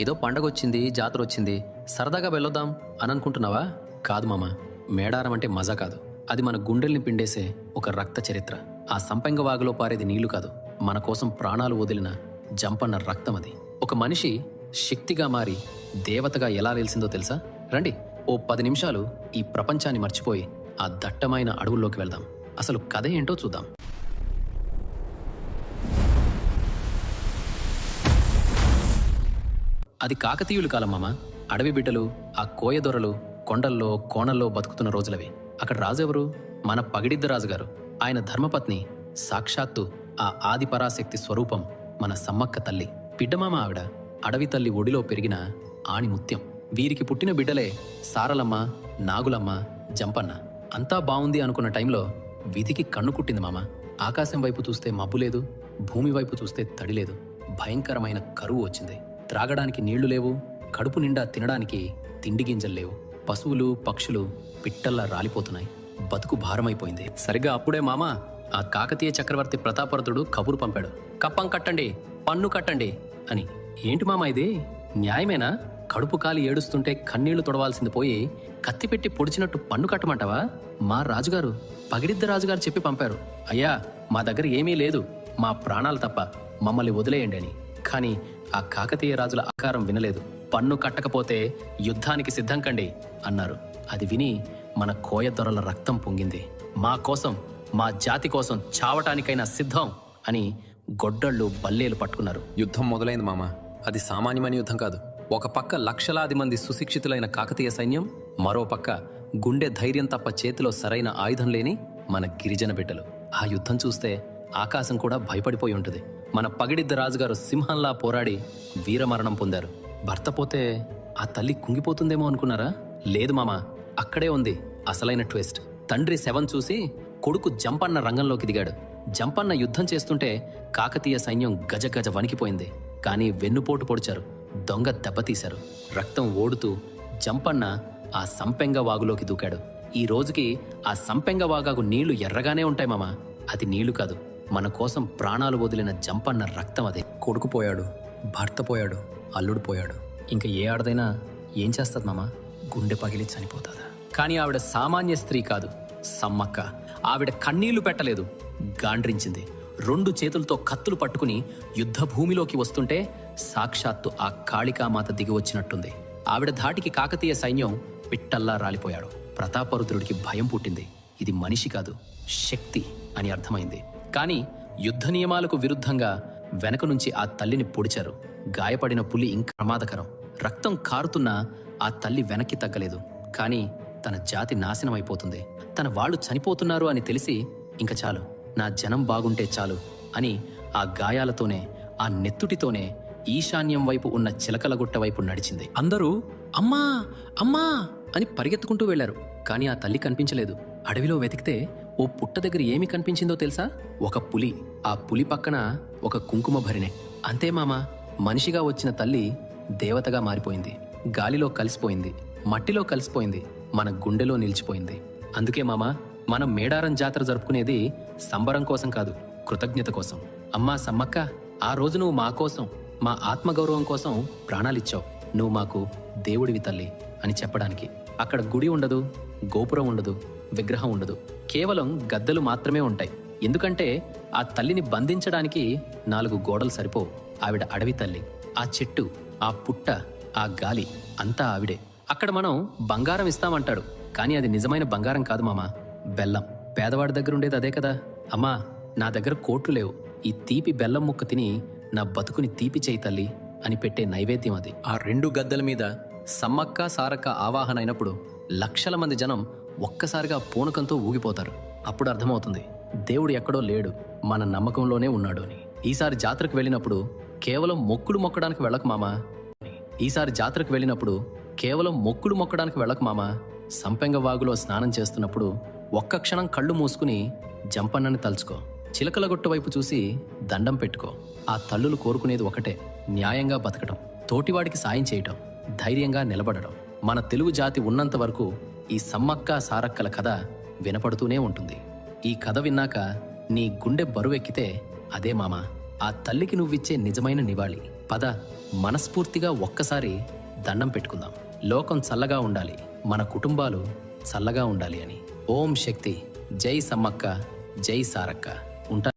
ఏదో పండగ వచ్చింది జాతర వచ్చింది సరదాగా వెళ్ళొద్దాం అని అనుకుంటున్నావా కాదు మామ మేడారం అంటే మజా కాదు. అది మన గుండెల్ని పిండేసే ఒక రక్త చరిత్ర. ఆ సంపెంగ వాగులో పారేది నీళ్ళు కాదు మన కోసం ప్రాణాలు వదిలిన జంపన్న రక్తం అది. ఒక మనిషి శక్తిగా మారి దేవతగా ఎలా వెలిసిందో తెలుసా? రండి ఓ పది నిమిషాలు ఈ ప్రపంచాన్ని మర్చిపోయి ఆ దట్టమైన అడవుల్లోకి వెళ్దాం. అసలు కథ ఏంటో చూద్దాం. అది కాకతీయులు కాలమామ అడవి బిడ్డలు ఆ కోయదొరలు కొండల్లో కోణల్లో బతుకుతున్న రోజులవి. అక్కడ రాజెవరు? మన పగిడిద్ద రాజుగారు. ఆయన ధర్మపత్ని సాక్షాత్తు ఆ ఆదిపరాశక్తి స్వరూపం మన సమ్మక్క తల్లి. బిడ్డమామ ఆవిడ అడవి తల్లి ఒడిలో పెరిగిన ఆణిముత్యం. వీరికి పుట్టిన బిడ్డలే సారలమ్మ నాగులమ్మ జంపన్న. అంతా బాగుంది అనుకున్న టైంలో విధికి కన్ను కుట్టింది మామ. ఆకాశం వైపు చూస్తే మబ్బు లేదు భూమి వైపు చూస్తే తడి లేదు. భయంకరమైన కరువు వచ్చింది. త్రాగడానికి నీళ్ళు లేవు కడుపు నిండా తినడానికి తిండి గింజలు లేవు. పశువులు పక్షులు పిట్టల్లా రాలిపోతున్నాయి. బతుకు భారమైపోయింది. సరిగ్గా అప్పుడే మామ ఆ కాకతీయ చక్రవర్తి ప్రతాపరుతుడు కబురు పంపాడు. కప్పం కట్టండి పన్ను కట్టండి అని. ఏంటి మామ ఇది? న్యాయమేనా? కడుపు కాలి ఏడుస్తుంటే కన్నీళ్ళు తొడవాల్సింది పోయి కత్తిపెట్టి పొడిచినట్టు పన్ను కట్టమంటావా? మా రాజుగారు పగిడిద్ద రాజుగారు చెప్పి పంపారు. అయ్యా మా దగ్గర ఏమీ లేదు. మా ప్రాణాలు తప్ప మమ్మల్ని వదిలేయండి అని. కానీ ఆ కాకతీయ రాజుల ఆకారం వినలేదు. పన్ను కట్టకపోతే యుద్ధానికి సిద్ధం కండి అన్నారు. అది విని మన కోయ దొరల రక్తం పొంగింది. మా కోసం మా జాతి కోసం చావటానికైనా సిద్ధం అని గొడ్డళ్ళు బల్లేలు పట్టుకున్నారు. యుద్ధం మొదలైంది మామ. అది సామాన్యమైన యుద్ధం కాదు. ఒక పక్క లక్షలాది మంది సుశిక్షితులైన కాకతీయ సైన్యం మరో పక్క గుండె ధైర్యం తప్ప చేతిలో సరైన ఆయుధం లేని మన గిరిజన బిడ్డలు. ఆ యుద్ధం చూస్తే ఆకాశం కూడా భయపడిపోయి ఉంటుంది. మన పగిడిద్ద రాజుగారు సింహంలా పోరాడి వీరమరణం పొందారు. భర్త పోతే ఆ తల్లి కుంగిపోతుందేమో అనుకున్నారా? లేదు మామ అక్కడే ఉంది అసలైన ట్విస్ట్. తండ్రి శవం చూసి కొడుకు జంపన్న రంగంలోకి దిగాడు. జంపన్న యుద్ధం చేస్తుంటే కాకతీయ సైన్యం గజ గజ వణికిపోయింది. కానీ వెన్నుపోటు పొడిచారు. దొంగ దెబ్బతీశారు రక్తం ఓడుతూ జంపన్న ఆ సంపెంగ వాగులోకి దూకాడు. ఈ రోజుకి ఆ సంపెంగ వాగాకు నీళ్ళు ఎర్రగానే ఉంటాయి మామ. అది నీళ్ళు కాదు. మన కోసం ప్రాణాలు వదిలిన జంపన్న రక్తం అదే. కొడుకు పోయాడు భర్త పోయాడు అల్లుడు పోయాడు. ఇంకా ఏ ఆడదైనా ఏం చేస్తుంది మామ? గుండె పగిలి చనిపోతుందా? కానీ ఆవిడ సామాన్య స్త్రీ కాదు సమ్మక్క. ఆవిడ కన్నీళ్ళు పెట్టలేదు గాండ్రించింది. రెండు చేతులతో కత్తులు పట్టుకుని యుద్ధ భూమిలోకి వస్తుంటే సాక్షాత్తు ఆ కాళికామాత దిగి వచ్చినట్టుంది. ఆవిడ ధాటికి కాకతీయ సైన్యం పిట్టల్లా రాలిపోయాడు. ప్రతాపరుద్రుడికి భయం పుట్టింది. ఇది మనిషి కాదు శక్తి అని అర్థమైంది. కానీ యుద్ధ నియమాలకు విరుద్ధంగా వెనక నుంచి ఆ తల్లిని పొడిచారు. గాయపడిన పులి ఇంకా ప్రమాదకరం. రక్తం కారుతున్నా ఆ తల్లి వెనక్కి తగ్గలేదు. కానీ తన జాతి నాశనం అయిపోతుంది తన వాళ్ళు చనిపోతున్నారు అని తెలిసి ఇంక చాలు నా జనం బాగుంటే చాలు అని ఆ గాయాలతోనే ఆ నెత్తుటితోనే ఈశాన్యం వైపు ఉన్న చిలకలగుట్ట వైపు నడిచింది. అందరూ అమ్మా అమ్మా అని పరిగెత్తుకుంటూ వెళ్ళారు కానీ ఆ తల్లి కనిపించలేదు. అడవిలో వెతికితే ఓ పుట్ట దగ్గర ఏమి కనిపించిందో తెలుసా? ఒక పులి. ఆ పులి పక్కన ఒక కుంకుమ భరిణె. అంతే మామా మనిషిగా వచ్చిన తల్లి దేవతగా మారిపోయింది. గాలిలో కలిసిపోయింది. మట్టిలో కలిసిపోయింది. మన గుండెలో నిలిచిపోయింది. అందుకే మామా మనం మేడారం జాతర జరుపుకునేది సంబరం కోసం కాదు కృతజ్ఞత కోసం. అమ్మా సమ్మక్క ఆ రోజు నువ్వు మా కోసం మా ఆత్మగౌరవం కోసం ప్రాణాలిచ్చావు. నువ్వు మాకు దేవుడివి తల్లి అని చెప్పడానికి. అక్కడ గుడి ఉండదు గోపురం ఉండదు విగ్రహం ఉండదు. కేవలం గద్దెలు మాత్రమే ఉంటాయి. ఎందుకంటే ఆ తల్లిని బంధించడానికి నాలుగు గోడలు సరిపోవు. ఆవిడ అడవి తల్లి ఆ చెట్టు ఆ పుట్ట ఆ గాలి అంతా ఆవిడే. అక్కడ మనం బంగారం ఇస్తామంటాడు. కానీ అది నిజమైన బంగారం కాదు మామా. బెల్లం. పేదవాడి దగ్గర ఉండేది అదే కదా. అమ్మా నా దగ్గర కోట్లు లేవు. ఈ తీపి బెల్లం ముక్క తిని నా బతుకుని తీపి చేయి తల్లి అని పెట్టే నైవేద్యం అది. ఆ రెండు గద్దెల మీద సమ్మక్క సారక్క ఆవాహన అయినప్పుడు లక్షల మంది జనం ఒక్కసారిగా పూనకంతో ఊగిపోతారు. అప్పుడు అర్థమవుతుంది దేవుడు ఎక్కడో లేడు మన నమ్మకంలోనే ఉన్నాడు అని. ఈసారి జాతరకు వెళ్ళినప్పుడు కేవలం మొక్కుడు మొక్కడానికి వెళ్ళక మామా? ఈసారి జాతరకు వెళ్ళినప్పుడు కేవలం మొక్కుడు మొక్కడానికి వెళ్ళక మామా? సంపెంగ వాగులో స్నానం చేస్తున్నప్పుడు ఒక్క క్షణం కళ్ళు మూసుకుని జంపన్నని తలుచుకో. చిలకలగొట్టు వైపు చూసి దండం పెట్టుకో. ఆ తల్లులు కోరుకునేది ఒకటే న్యాయంగా బతకడం తోటివాడికి సాయం చేయటం ధైర్యంగా నిలబడడం మన తెలుగు జాతి ఉన్నంత వరకు ఈ సమ్మక్క సారక్కల కథ వినపడుతూనే ఉంటుంది. ఈ కథ విన్నాక నీ గుండె బరువెక్కితే అదే మామ. ఆ తల్లికి నువ్విచ్చే నిజమైన నివాళి. పద మనస్ఫూర్తిగా ఒక్కసారి దండం పెట్టుకుందాం. లోకం చల్లగా ఉండాలి. మన కుటుంబాలు చల్లగా ఉండాలి అని. ఓం శక్తి. జై సమ్మక్క జై సారక్క. ఉంటా